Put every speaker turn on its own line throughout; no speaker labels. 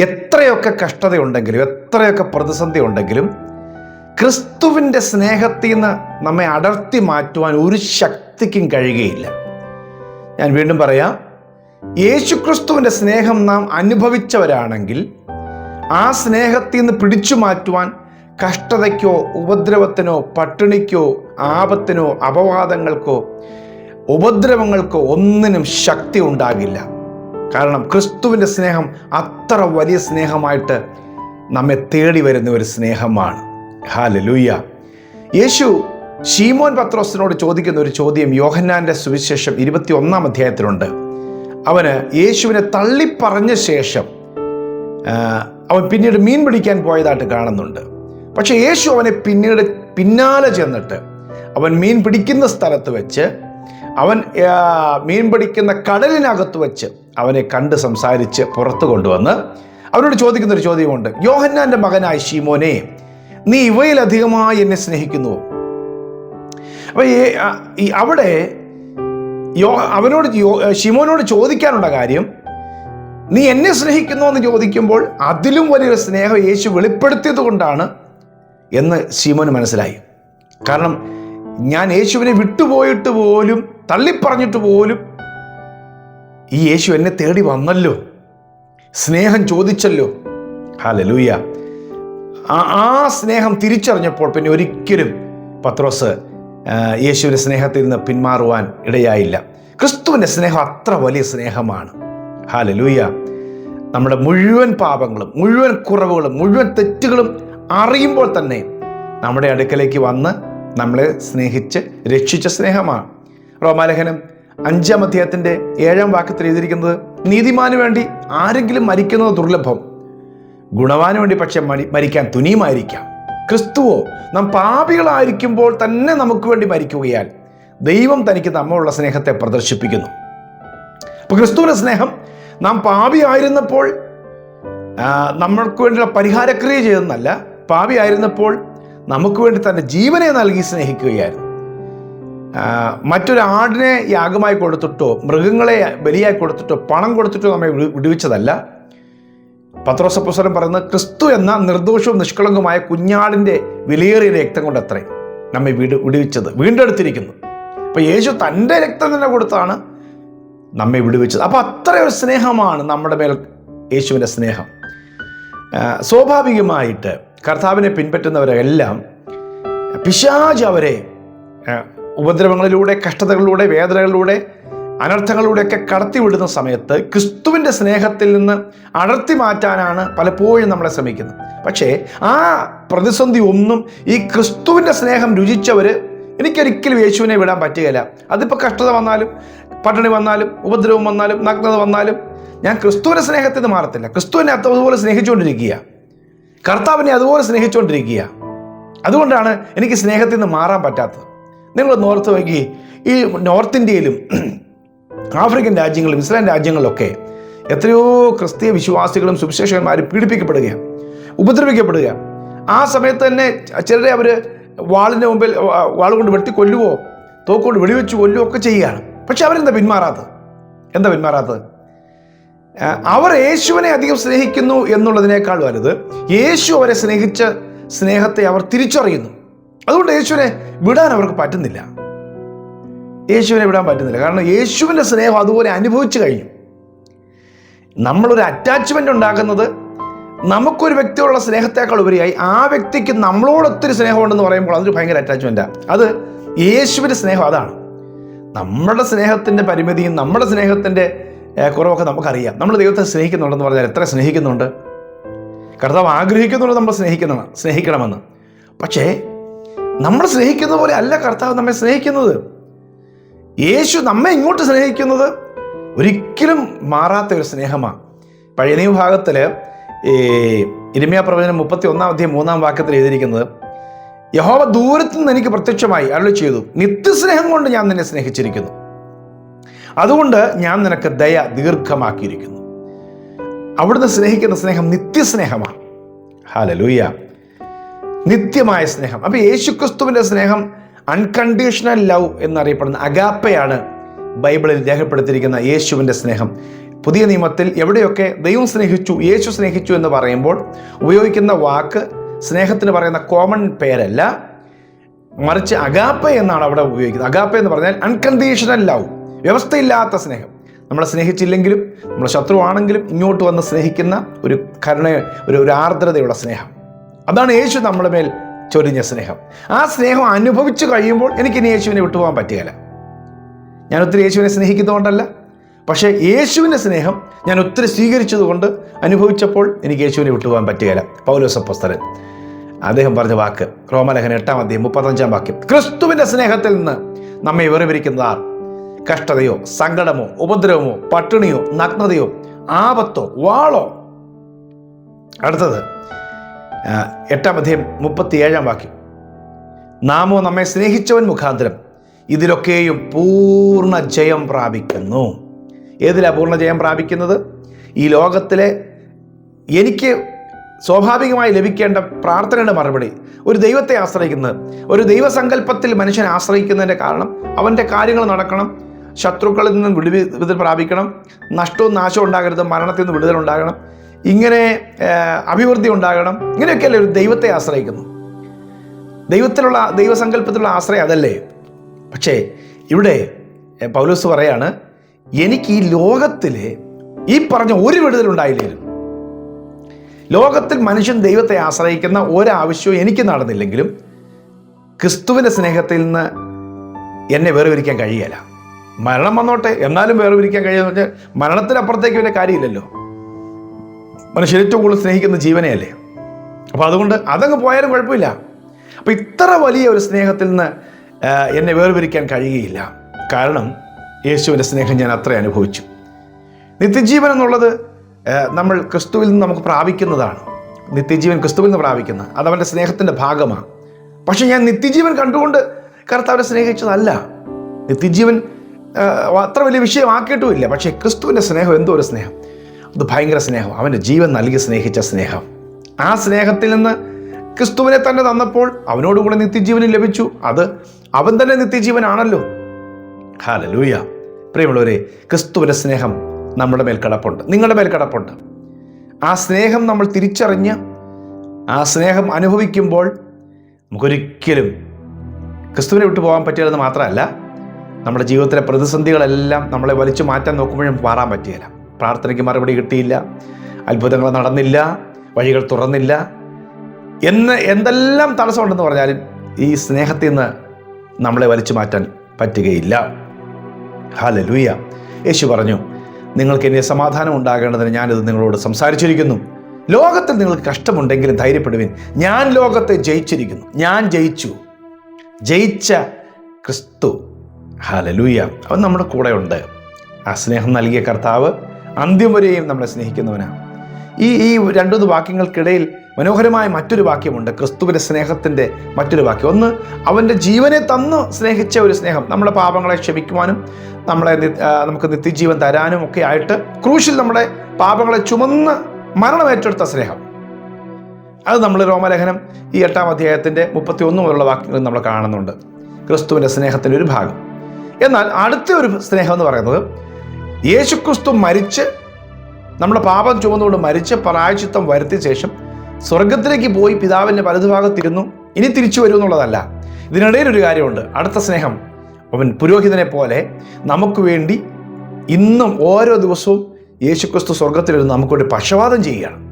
എത്രയൊക്കെ കഷ്ടതയുണ്ടെങ്കിലും എത്രയൊക്കെ പ്രതിസന്ധി ഉണ്ടെങ്കിലും ക്രിസ്തുവിന്റെ സ്നേഹത്തിൽ നിന്ന് നമ്മെ അടർത്തി മാറ്റുവാൻ ഒരു ശക്തിക്കും കഴിയുകയില്ല. ഞാൻ വീണ്ടും പറയാം യേശു ക്രിസ്തുവിന്റെ സ്നേഹം നാം അനുഭവിച്ചവരാണെങ്കിൽ ആ സ്നേഹത്തിൽ നിന്ന് പിടിച്ചു മാറ്റുവാൻ കഷ്ടതയ്ക്കോ ഉപദ്രവത്തിനോ പട്ടിണിക്കോ ആപത്തിനോ അപവാദങ്ങൾക്കോ ഉപദ്രവങ്ങൾക്കോ ഒന്നിനും ശക്തി ഉണ്ടാകില്ല. കാരണം ക്രിസ്തുവിന്റെ സ്നേഹം അത്ര വലിയ സ്നേഹമായിട്ട് നമ്മെ തേടി വരുന്ന ഒരു സ്നേഹമാണ്. ഹാലലൂയ്യ യേശു ഷീമോൻ പത്രോസിനോട് ചോദിക്കുന്ന ഒരു ചോദ്യം യോഹന്നാന്റെ സുവിശേഷം ഇരുപത്തി ഒന്നാം അധ്യായത്തിലുണ്ട്. അവന് യേശുവിനെ തള്ളിപ്പറഞ്ഞ ശേഷം അവൻ പിന്നീട് മീൻ പിടിക്കാൻ പോയതായിട്ട് കാണുന്നുണ്ട്. പക്ഷെ യേശു അവനെ പിന്നീട് പിന്നാലെ ചെന്നിട്ട് അവൻ മീൻ പിടിക്കുന്ന സ്ഥലത്ത് വെച്ച് അവൻ മീൻ പിടിക്കുന്ന കടലിനകത്ത് വെച്ച് അവനെ കണ്ട് സംസാരിച്ച് പുറത്തു കൊണ്ടുവന്ന് അവരോട് ചോദിക്കുന്ന ഒരു ചോദ്യമുണ്ട്. യോഹന്നാന്റെ മകനായ ഷീമോനെ നീ ഇവയിലധികമായി എന്നെ സ്നേഹിക്കുന്നു. അപ്പൊ ഈ- അവിടെ യോ അവനോട് ഷിമോനോട് ചോദിക്കാനുള്ള കാര്യം നീ എന്നെ സ്നേഹിക്കുന്നു എന്ന് ചോദിക്കുമ്പോൾ അതിലും വലിയൊരു സ്നേഹം യേശു വെളിപ്പെടുത്തിയത് കൊണ്ടാണ് എന്ന് ഷിമോന് മനസ്സിലായി. കാരണം ഞാൻ യേശുവിനെ വിട്ടുപോയിട്ട് പോലും തള്ളിപ്പറഞ്ഞിട്ട് പോലും ഈ യേശു എന്നെ തേടി വന്നല്ലോ. സ്നേഹം ചോദിച്ചല്ലോ. ഹാലലൂയ ആ സ്നേഹം തിരിച്ചറിഞ്ഞപ്പോൾ പിന്നെ ഒരിക്കലും പത്രോസ് യേശുവിന്റെ സ്നേഹത്തിൽ നിന്ന് പിന്മാറുവാൻ ഇടയായില്ല. ക്രിസ്തുവിന്റെ സ്നേഹം അത്ര വലിയ സ്നേഹമാണ്. ഹാലലൂയ നമ്മുടെ മുഴുവൻ പാപങ്ങളും മുഴുവൻ കുറവുകളും മുഴുവൻ തെറ്റുകളും അറിയുമ്പോൾ തന്നെ നമ്മുടെ അടുക്കലേക്ക് വന്ന് നമ്മളെ സ്നേഹിച്ച് രക്ഷിച്ച സ്നേഹമാണ്. റോമാലേഖനം അഞ്ചാം അധ്യായത്തിന്റെ ഏഴാം വാക്യത്തിൽ എഴുതിയിരിക്കുന്നത് നീതിമാന് വേണ്ടി ആരെങ്കിലും മരിക്കുന്നത് ദുർലഭം. ഗുണവാന് വേണ്ടി പക്ഷെ മരി മരിക്കാൻ തുനിയുമായിരിക്കാം. ക്രിസ്തുവോ നാം പാപികളായിരിക്കുമ്പോൾ തന്നെ നമുക്ക് വേണ്ടി മരിക്കുകയാൽ ദൈവം തനിക്ക് നമ്മളുള്ള സ്നേഹത്തെ പ്രദർശിപ്പിക്കുന്നു. അപ്പൊ ക്രിസ്തുവിന്റെ സ്നേഹം നാം പാപിയായിരുന്നപ്പോൾ നമ്മൾക്ക് വേണ്ടിയുള്ള പരിഹാരക്രിയ ചെയ്തെന്നല്ല പാപിയായിരുന്നപ്പോൾ നമുക്ക് വേണ്ടി തന്റെ ജീവനെ നൽകി സ്നേഹിക്കുകയായിരുന്നു. ആ, മറ്റൊരു ആടിനെ യാഗമായി കൊടുത്തിട്ടോ മൃഗങ്ങളെ ബലിയായി കൊടുത്തിട്ടോ പണം കൊടുത്തിട്ടോ നമ്മെ വിടു- വിടുവിച്ചതല്ല. പത്രോസപ്പുസ്വരം പറയുന്നത് ക്രിസ്തു എന്ന നിർദോഷവും നിഷ്കളങ്കമായ കുഞ്ഞാടിന്റെ വിലയേറിയ രക്തം കൊണ്ട് അത്രേ നമ്മെ വിടു വിടുവിച്ചത് വീണ്ടെടുത്തിരിക്കുന്നു. അപ്പോൾ യേശു തന്റെ രക്തം തന്നെ കൊടുത്താണ് നമ്മെ വിടുവിച്ചത്. അപ്പോൾ അത്രയൊരു സ്നേഹമാണ് നമ്മുടെ മേൽ യേശുവിന്റെ സ്നേഹം. സ്വാഭാവികമായിട്ട് കർത്താവിനെ പിൻപറ്റുന്നവരെല്ലാം പിശാജ് അവരെ ഉപദ്രവങ്ങളിലൂടെ കഷ്ടതകളിലൂടെ വേദനകളിലൂടെ അനർത്ഥങ്ങളിലൂടെയൊക്കെ കടത്തിവിടുന്ന സമയത്ത് ക്രിസ്തുവിന്റെ സ്നേഹത്തിൽ നിന്ന് അടർത്തി മാറ്റാനാണ് പലപ്പോഴും നമ്മളെ ശ്രമിക്കുന്നത്. പക്ഷേ ആ പ്രതിസന്ധി ഒന്നും ഈ ക്രിസ്തുവിന്റെ സ്നേഹം രുചിച്ചവർ എനിക്കൊരിക്കലും യേശുവിനെ വിടാൻ പറ്റുകയില്ല. അതിപ്പോൾ കഷ്ടത വന്നാലും പട്ടിണി വന്നാലും ഉപദ്രവം വന്നാലും നഗ്നത വന്നാലും ഞാൻ ക്രിസ്തുവിന്റെ സ്നേഹത്തിൽ നിന്ന് മാറത്തില്ല. ക്രിസ്തുവിനെ അതുപോലെ സ്നേഹിച്ചുകൊണ്ടിരിക്കുക. കർത്താവിനെ അതുപോലെ സ്നേഹിച്ചുകൊണ്ടിരിക്കുക. അതുകൊണ്ടാണ് എനിക്ക് സ്നേഹത്തിൽ നിന്ന് മാറാൻ പറ്റാത്തത്. നിങ്ങൾ നോർത്ത് നോക്കി. ഈ നോർത്ത് ഇന്ത്യയിലും ആഫ്രിക്കൻ രാജ്യങ്ങളിലും ഇസ്ലാം രാജ്യങ്ങളിലൊക്കെ എത്രയോ ക്രിസ്തീയ വിശ്വാസികളും സുവിശേഷകന്മാരും പീഡിപ്പിക്കപ്പെടുകയാണ് ഉപദ്രവിക്കപ്പെടുക ആ സമയത്ത് തന്നെ ചിലരെ അവർ വാളിന്റെ മുമ്പിൽ വാൾ കൊണ്ട് വെട്ടി കൊല്ലുവോ തോക്കുകൊണ്ട് വെടിവെച്ച് കൊല്ലുവോ ഒക്കെ ചെയ്യുകയാണ്. പക്ഷെ അവരെന്താ പിന്മാറാത്തത്? എന്താ പിന്മാറാത്തത്? അവർ യേശുവിനെ അധികം സ്നേഹിക്കുന്നു എന്നുള്ളതിനേക്കാൾ വലുത് യേശു അവരെ സ്നേഹിച്ച സ്നേഹത്തെ അവർ തിരിച്ചറിയുന്നു. അതുകൊണ്ട് യേശുവിനെ വിടാൻ അവർക്ക് പറ്റുന്നില്ല. യേശുവിനെ വിടാൻ പറ്റുന്നില്ല. കാരണം യേശുവിന്റെ സ്നേഹം അതുപോലെ അനുഭവിച്ചു കഴിഞ്ഞു. നമ്മളൊരു അറ്റാച്ച്മെന്റ് ഉണ്ടാക്കുന്നത് നമുക്കൊരു വ്യക്തിയോടുള്ള സ്നേഹത്തെക്കാൾ ഉപരിയായി ആ വ്യക്തിക്ക് നമ്മളോട് ഒത്തിരി സ്നേഹമുണ്ടെന്ന് പറയുമ്പോൾ അതൊരു ഭയങ്കര അറ്റാച്ച്മെന്റാണ് അത് യേശുവിന്റെ സ്നേഹം അതാണ്. നമ്മുടെ സ്നേഹത്തിന്റെ പരിമിതിയും നമ്മുടെ സ്നേഹത്തിന്റെ കുറവൊക്കെ നമുക്കറിയാം. നമ്മൾ ദൈവത്തെ സ്നേഹിക്കുന്നുണ്ടെന്ന് പറഞ്ഞാൽ എത്ര സ്നേഹിക്കുന്നുണ്ട്? കർത്താവ് ആഗ്രഹിക്കുന്നുണ്ട് നമ്മൾ സ്നേഹിക്കണം സ്നേഹിക്കണമെന്ന്. പക്ഷേ നമ്മൾ സ്നേഹിക്കുന്ന പോലെ അല്ല കർത്താവ് നമ്മെ സ്നേഹിക്കുന്നത്. യേശു നമ്മെ ഇങ്ങോട്ട് സ്നേഹിക്കുന്നത് ഒരിക്കലും മാറാത്ത ഒരു സ്നേഹമാണ് പഴയ നിയമഭാഗത്തിൽ ഈ ഇരിമ്യ പ്രവചനം മുപ്പത്തി ഒന്നാം അധ്യയം മൂന്നാം വാക്യത്തിൽ എഴുതിയിരിക്കുന്നത് യഹോവ ദൂരത്ത് നിന്ന് എനിക്ക് പ്രത്യക്ഷമായി അരുളി ചെയ്തു. നിത്യസ്നേഹം കൊണ്ട് ഞാൻ നിന്നെ സ്നേഹിച്ചിരിക്കുന്നു. അതുകൊണ്ട് ഞാൻ നിനക്ക് ദയ ദീർഘമാക്കിയിരിക്കുന്നു. അവിടുന്ന് സ്നേഹിക്കുന്ന സ്നേഹം നിത്യസ്നേഹമാണ് ഹാലലൂയ നിത്യമായ സ്നേഹം. അപ്പൊ യേശുക്രിസ്തുവിന്റെ സ്നേഹം അൺകണ്ടീഷണൽ ലവ് എന്നറിയപ്പെടുന്ന അഗാപ്പയാണ് ബൈബിളിൽ രേഖപ്പെടുത്തിയിരിക്കുന്ന യേശുവിന്റെ സ്നേഹം. പുതിയ നിയമത്തിൽ എവിടെയൊക്കെ ദൈവം സ്നേഹിച്ചു യേശു സ്നേഹിച്ചു എന്ന് പറയുമ്പോൾ ഉപയോഗിക്കുന്ന വാക്ക് സ്നേഹത്തിന് പറയുന്ന കോമൺ പേരല്ല മറിച്ച് അഗാപ്പ എന്നാണ് അവിടെ ഉപയോഗിക്കുന്നത്. അഗാപ്പ എന്ന് പറഞ്ഞാൽ അൺകണ്ടീഷണൽ ലവ് വ്യവസ്ഥയില്ലാത്ത സ്നേഹം. നമ്മളെ സ്നേഹിച്ചില്ലെങ്കിലും നമ്മളെ ശത്രുവാണെങ്കിലും ഇങ്ങോട്ട് വന്ന് സ്നേഹിക്കുന്ന ഒരു കരുണ ഒരു ഒരു ആർദ്രതയുള്ള സ്നേഹം. അതാണ് യേശു നമ്മുടെ മേൽ ചൊരിഞ്ഞ സ്നേഹം. ആ സ്നേഹം അനുഭവിച്ചു കഴിയുമ്പോൾ എനിക്ക് ഇനി യേശുവിനെ വിട്ടുപോകാൻ പറ്റുകയില്ല. ഞാൻ ഒത്തിരി യേശുവിനെ സ്നേഹിക്കുന്നതുകൊണ്ടല്ല പക്ഷേ യേശുവിന്റെ സ്നേഹം ഞാൻ ഒത്തിരി സ്വീകരിച്ചതുകൊണ്ട് അനുഭവിച്ചപ്പോൾ എനിക്ക് യേശുവിനെ വിട്ടുപോകാൻ പറ്റുകയില്ല. പൗലോസപ്പസ്തരൻ അദ്ദേഹം പറഞ്ഞ വാക്ക് റോമലഹൻ എട്ടാം അധ്യയം മുപ്പത്തഞ്ചാം വാക്യം. ക്രിസ്തുവിന്റെ സ്നേഹത്തിൽ നിന്ന് നമ്മെ വേർപിരിക്കുന്നത് ആർ കഷ്ടതയോ സങ്കടമോ ഉപദ്രവമോ പട്ടിണിയോ നഗ്നതയോ ആപത്തോ വാളോ? അടുത്തത് എട്ടാം അധ്യയം മുപ്പത്തിയേഴാം വാക്യം. നാമോ നമ്മെ സ്നേഹിച്ചവൻ മുഖാന്തരം ഇതിലൊക്കെയും പൂർണ ജയം പ്രാപിക്കുന്നു. ഏതിലാണ് പൂർണ ജയം പ്രാപിക്കുന്നത്? ഈ ലോകത്തിലെ എനിക്ക് സ്വാഭാവികമായി ലഭിക്കേണ്ട പ്രാർത്ഥനയുടെ മറുപടി ഒരു ദൈവത്തെ ആശ്രയിക്കുന്നത് ഒരു ദൈവസങ്കല്പത്തിൽ മനുഷ്യനെ ആശ്രയിക്കുന്നതിന്റെ കാരണം അവന്റെ കാര്യങ്ങൾ നടക്കണം ശത്രുക്കളിൽ നിന്നും വിടുവി വിടുതൽ പ്രാപിക്കണം നഷ്ടവും നാശവും ഉണ്ടാകരുത് മരണത്തിൽ നിന്ന് വിടുതൽ ഉണ്ടാകണം ഇങ്ങനെ അഭിവൃദ്ധി ഉണ്ടാകണം. ഇങ്ങനെയൊക്കെയല്ലേ ഒരു ദൈവത്തെ ആശ്രയിക്കുന്നു? ദൈവത്തിലുള്ള ദൈവസങ്കല്പത്തിലുള്ള ആശ്രയം അതല്ലേ? പക്ഷേ ഇവിടെ പൗലോസ് പറയാണ് എനിക്ക് ഈ ലോകത്തിലെ ഈ പറഞ്ഞ ഒരു വിടുതലുണ്ടായില്ലേലും ലോകത്തിൽ മനുഷ്യൻ ദൈവത്തെ ആശ്രയിക്കുന്ന ഒരാവശ്യവും എനിക്ക് നടന്നില്ലെങ്കിലും ക്രിസ്തുവിന്റെ സ്നേഹത്തിൽ നിന്ന് എന്നെ വേർവിരിക്കാൻ കഴിയല. മരണം വന്നോട്ടെ എന്നാലും വേർവിരിക്കാൻ കഴിയുമെന്ന് വെച്ചാൽ മരണത്തിനപ്പുറത്തേക്ക് പിന്നെ കാര്യമില്ലല്ലോ. മനുഷ്യൻ ഏറ്റവും കൂടുതൽ സ്നേഹിക്കുന്ന ജീവനെയല്ലേ? അപ്പോൾ അതുകൊണ്ട് അതങ്ങ് പോയാലും കുഴപ്പമില്ല. അപ്പോൾ ഇത്ര വലിയ ഒരു സ്നേഹത്തിൽ നിന്ന് എന്നെ വേർപിരിക്കാൻ കഴിയുകയില്ല. കാരണം യേശുവിന്റെ സ്നേഹം ഞാൻ അത്ര അനുഭവിച്ചു. നിത്യജീവൻ എന്നുള്ളത് നമ്മൾ ക്രിസ്തുവിൽ നിന്ന് നമുക്ക് പ്രാപിക്കുന്നതാണ്. നിത്യജീവൻ ക്രിസ്തുവിൽ നിന്ന് പ്രാപിക്കുന്ന അത് അവന്റെ സ്നേഹത്തിന്റെ ഭാഗമാണ്. പക്ഷെ ഞാൻ നിത്യജീവൻ കണ്ടുകൊണ്ട് കർത്താവിനെ സ്നേഹിച്ചതല്ല. നിത്യജീവൻ അത്ര വലിയ വിഷയമാക്കിയിട്ടുമില്ല. പക്ഷേ ക്രിസ്തുവിന്റെ സ്നേഹം എന്തോ ഒരു സ്നേഹം. അത് ഭയങ്കര സ്നേഹം. അവന്റെ ജീവൻ നൽകി സ്നേഹിച്ച സ്നേഹം. ആ സ്നേഹത്തിൽ നിന്ന് ക്രിസ്തുവിനെ തന്നെ തന്നപ്പോൾ അവനോടുകൂടെ നിത്യജീവനും ലഭിച്ചു. അത് അവൻ തന്നെ നിത്യജീവനാണല്ലോ. ഹാലലൂയ പ്രിയമുള്ളവരെ ക്രിസ്തുവിന്റെ സ്നേഹം നമ്മുടെ മേൽ കിടപ്പുണ്ട്. നിങ്ങളുടെ മേൽ കിടപ്പുണ്ട്. ആ സ്നേഹം നമ്മൾ തിരിച്ചറിഞ്ഞ് ആ സ്നേഹം അനുഭവിക്കുമ്പോൾ നമുക്കൊരിക്കലും ക്രിസ്തുവിനെ വിട്ടു പോകാൻ പറ്റില്ലെന്ന് മാത്രമല്ല നമ്മുടെ ജീവിതത്തിലെ പ്രതിസന്ധികളെല്ലാം നമ്മളെ വലിച്ചു മാറ്റാൻ നോക്കുമ്പോഴും മാറാൻ പറ്റുകയില്ല. പ്രാർത്ഥനയ്ക്ക് മറുപടി കിട്ടിയില്ല. അത്ഭുതങ്ങൾ നടന്നില്ല. വഴികൾ തുറന്നില്ല. എന്ന് എന്തെല്ലാം തടസ്സമുണ്ടെന്ന് പറഞ്ഞാലും ഈ സ്നേഹത്തിൽ നിന്ന് നമ്മളെ വലിച്ചു മാറ്റാൻ പറ്റുകയില്ല. ഹാലലൂയ യേശു പറഞ്ഞു നിങ്ങൾക്ക് എന്നെ സമാധാനം ഉണ്ടാകേണ്ടതിന് ഞാനിത് നിങ്ങളോട് സംസാരിച്ചിരിക്കുന്നു. ലോകത്തിൽ നിങ്ങൾക്ക് കഷ്ടമുണ്ടെങ്കിലും ധൈര്യപ്പെടുവിൻ. ഞാൻ ലോകത്തെ ജയിച്ചിരിക്കുന്നു. ഞാൻ ജയിച്ചു. ജയിച്ച ക്രിസ്തു. ഹാലലൂയ അവൻ നമ്മുടെ കൂടെ ഉണ്ട് ആ സ്നേഹം നൽകിയ കർത്താവ് അന്ത്യം വരെയും നമ്മളെ സ്നേഹിക്കുന്നവനാണ്. ഈ ഈ രണ്ടു വാക്യങ്ങൾക്കിടയിൽ മനോഹരമായ മറ്റൊരു വാക്യമുണ്ട്. ക്രിസ്തുവിന്റെ സ്നേഹത്തിന്റെ മറ്റൊരു വാക്യം. ഒന്ന് അവന്റെ ജീവനെ തന്ന് സ്നേഹിച്ച ഒരു സ്നേഹം. നമ്മുടെ പാപങ്ങളെ ക്ഷമിക്കുവാനും നമ്മളെ നമുക്ക് നിത്യജീവൻ തരാനും ഒക്കെ ആയിട്ട് ക്രൂശിൽ നമ്മുടെ പാപങ്ങളെ ചുമന്ന് മരണമേറ്റെടുത്ത സ്നേഹം. അത് നമ്മൾ റോമലേഖനം ഈ എട്ടാം അധ്യായത്തിന്റെ മുപ്പത്തി ഒന്ന് മുതലുള്ള വാക്യങ്ങൾ നമ്മൾ കാണുന്നുണ്ട്. ക്രിസ്തുവിന്റെ സ്നേഹത്തിന്റെ ഒരു ഭാഗം. എന്നാൽ അടുത്ത ഒരു സ്നേഹം എന്ന് പറയുന്നത് യേശുക്രിസ്തു മരിച്ച് നമ്മുടെ പാപം ചുമന്നുകൊണ്ട് മരിച്ച് പ്രായച്ചിത്തം വരുത്തിയ ശേഷം സ്വർഗത്തിലേക്ക് പോയി പിതാവിന്റെ വലതുഭാഗത്തിരുന്നു. ഇനി തിരിച്ചു വരും എന്നുള്ളതല്ല. ഇതിനിടയിൽ ഒരു കാര്യമുണ്ട്. അടുത്ത സ്നേഹം. അവൻ പുരോഹിതനെ പോലെ നമുക്ക് വേണ്ടി ഇന്നും ഓരോ ദിവസവും യേശുക്രിസ്തു സ്വർഗത്തിലിരുന്ന് നമുക്ക് വേണ്ടി പക്ഷപാതം ചെയ്യുകയാണ്.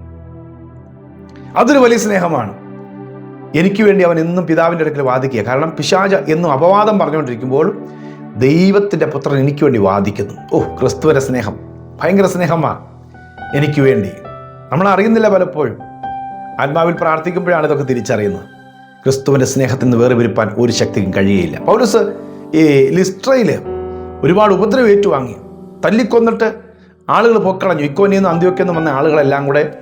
അതൊരു വലിയ സ്നേഹമാണ്. എനിക്ക് വേണ്ടി അവൻ എന്നും പിതാവിന്റെ അടുക്കൽ വാദിക്കുക. കാരണം പിശാച എന്നും അപവാദം പറഞ്ഞുകൊണ്ടിരിക്കുമ്പോൾ ദൈവത്തിന്റെ പുത്രൻ എനിക്ക് വേണ്ടി വാദിക്കുന്നു. ഓ ക്രിസ്തുവിന്റെ സ്നേഹം. ഭയങ്കര സ്നേഹമാണ് എനിക്ക് വേണ്ടി. നമ്മൾ അറിയുന്നില്ല പലപ്പോഴും. ആത്മാവിൽ പ്രാർത്ഥിക്കുമ്പോഴാണ് ഇതൊക്കെ തിരിച്ചറിയുന്നത്. ക്രിസ്തുവിന്റെ സ്നേഹത്തിൽ നിന്ന് വേറെ വിരിപ്പാൻ ഒരു ശക്തിക്കും കഴിയുകയില്ല. പൗലസ് ഈ ലിസ്ട്രയിൽ ഒരുപാട് ഉപദ്രവം ഏറ്റുവാങ്ങി. തല്ലിക്കൊന്നിട്ട് ആളുകൾ പൊക്കളഞ്ഞു. ഇക്കോനിയിൽ നിന്ന് അന്ത്യോക്കിൽ നിന്ന് വന്ന ആളുകളെല്ലാം കൂടെ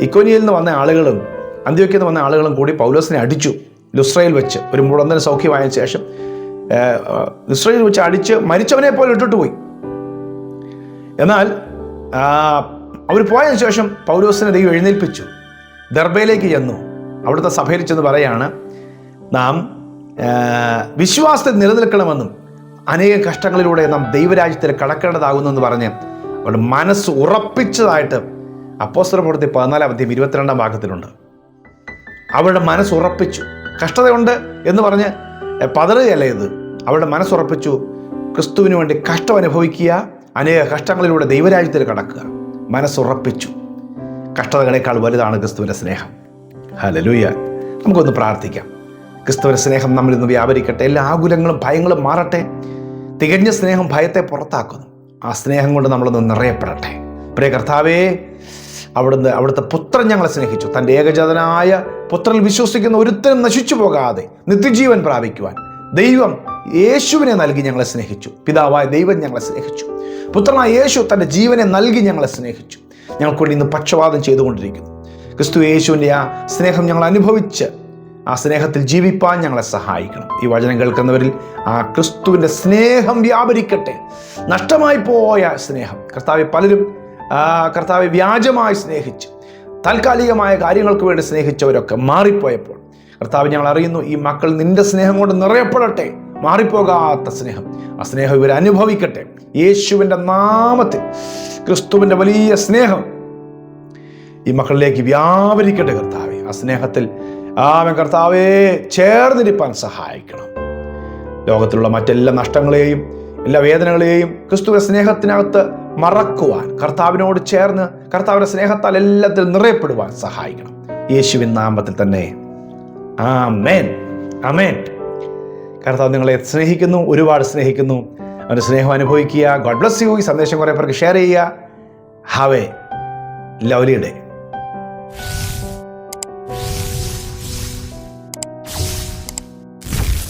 ഇക്കോനിയിൽ നിന്ന് വന്ന ആളുകളും അന്ത്യോക്കിൽ നിന്ന് വന്ന ആളുകളും കൂടി പൗലോസിനെ അടിച്ചു. ലുസ്രയിൽ വെച്ച് ഒരു മുടന്തന് സൗഖ്യമായ ശേഷം ലുസ്രയിൽ വെച്ച് അടിച്ച് മരിച്ചവനെ പോലെ ഇട്ടിട്ട് പോയി. എന്നാൽ അവർ പോയതിനു ശേഷം പൗലോസിനെ ദൈവം എഴുന്നേൽപ്പിച്ചു. ദർബയിലേക്ക് ചെന്നു. അവിടുത്തെ സഭയിൽ ചെന്ന് പറയാണ് നാം വിശ്വാസത്തെ നിലനിൽക്കണമെന്നും അനേകം കഷ്ടങ്ങളിലൂടെ നാം ദൈവരാജ്യത്തിൽ കടക്കേണ്ടതാകുന്നു എന്ന് പറഞ്ഞ് അവരുടെ മനസ്സ് ഉറപ്പിച്ചതായിട്ട് അപ്പോസ്തല പ്രവൃത്തി പതിനാലാം അധ്യയം ഇരുപത്തിരണ്ടാം ഭാഗത്തിലുണ്ട്. അവരുടെ മനസ്സ് ഉറപ്പിച്ചു. കഷ്ടതയുണ്ട് എന്ന് പറഞ്ഞ് പതറുകയല്ല ഇത്. അവരുടെ മനസ്സുറപ്പിച്ചു ക്രിസ്തുവിന് വേണ്ടി കഷ്ടം അനുഭവിക്കുക അനേക കഷ്ടങ്ങളിലൂടെ ദൈവരാജ്യത്തിൽ കടക്കുക. മനസ്സുറപ്പിച്ചു. കഷ്ടതകളേക്കാൾ വലുതാണ് ക്രിസ്തുവിന്റെ സ്നേഹം. ഹലലൂയ നമുക്കൊന്ന് പ്രാർത്ഥിക്കാം. ക്രിസ്തുവിന്റെ സ്നേഹം നമ്മളിൽ നിന്ന് വ്യാപരിക്കട്ടെ. എല്ലാ ആകുലങ്ങളും ഭയങ്ങളും മാറട്ടെ. തികഞ്ഞ സ്നേഹം ഭയത്തെ പുറത്താക്കുന്നു. ആ സ്നേഹം കൊണ്ട് നമ്മളൊന്ന് നിറയപ്പെടട്ടെ. പ്രിയ കർത്താവേ അവിടുന്ന് അവിടുത്തെ പുത്രൻ ഞങ്ങളെ സ്നേഹിച്ചു. തന്റെ ഏകജാതനായ പുത്രനിൽ വിശ്വസിക്കുന്ന ഒരുത്തരും നശിച്ചു പോകാതെ നിത്യജീവൻ പ്രാപിക്കുവാൻ ദൈവം യേശുവിനെ നൽകി ഞങ്ങളെ സ്നേഹിച്ചു. പിതാവായ ദൈവം ഞങ്ങളെ സ്നേഹിച്ചു. പുത്രനായ യേശു തന്റെ ജീവനെ നൽകി ഞങ്ങളെ സ്നേഹിച്ചു. ഞങ്ങൾക്ക് വേണ്ടി ഇന്ന് പക്ഷപാതം ചെയ്തുകൊണ്ടിരിക്കുന്നു. ക്രിസ്തു യേശുവിന്റെ ആ സ്നേഹം ഞങ്ങൾ അനുഭവിച്ച് ആ സ്നേഹത്തിൽ ജീവിപ്പാൻ ഞങ്ങളെ സഹായിക്കണം. ഈ വചനം കേൾക്കുന്നവരിൽ ആ ക്രിസ്തുവിന്റെ സ്നേഹം വ്യാപരിക്കട്ടെ. നഷ്ടമായി പോയ സ്നേഹം. കർത്താവ് പലരും കർത്താവെ വ്യാജമായി സ്നേഹിച്ച് താൽക്കാലികമായ കാര്യങ്ങൾക്ക് വേണ്ടി സ്നേഹിച്ചവരൊക്കെ മാറിപ്പോയപ്പോൾ കർത്താവ് ഞങ്ങൾ അറിയുന്നു ഈ മക്കൾ നിന്റെ സ്നേഹം കൊണ്ട് നിറയപ്പെടട്ടെ മാറിപ്പോകാത്ത സ്നേഹം. ആ സ്നേഹം ഇവർ അനുഭവിക്കട്ടെ. യേശുവിന്റെ നാമത്തിൽ ക്രിസ്തുവിന്റെ വലിയ സ്നേഹം ഈ മക്കളിലേക്ക് വ്യാപരിക്കട്ടെ കർത്താവെ. ആ സ്നേഹത്തിൽ ആമൻ. കർത്താവെ ചേർന്നിരിപ്പാൻ സഹായിക്കണം. ലോകത്തിലുള്ള മറ്റെല്ലാ നഷ്ടങ്ങളെയും എല്ലാ വേദനകളെയും ക്രിസ്തുവിന്റെ സ്നേഹത്തിനകത്ത് മറക്കുവാൻ കർത്താവിനോട് ചേർന്ന് കർത്താവിന്റെ സ്നേഹത്താൽ എല്ലാത്തിലും നിറയപ്പെടുവാൻ സഹായിക്കണം. യേശുവിൻ നാമത്തിൽ തന്നെ ആ ആമേൻ. ആമേൻ. കർത്താവ് നിങ്ങളെ സ്നേഹിക്കുന്നു ഒരുപാട് സ്നേഹിക്കുന്നു. അവന്റെ സ്നേഹം അനുഭവിക്കുക. ഗോഡ് ബ്ലസ് യു ഈ സന്ദേശം കുറേ പേർക്ക് ഷെയർ ചെയ്യുക. Have A lovely day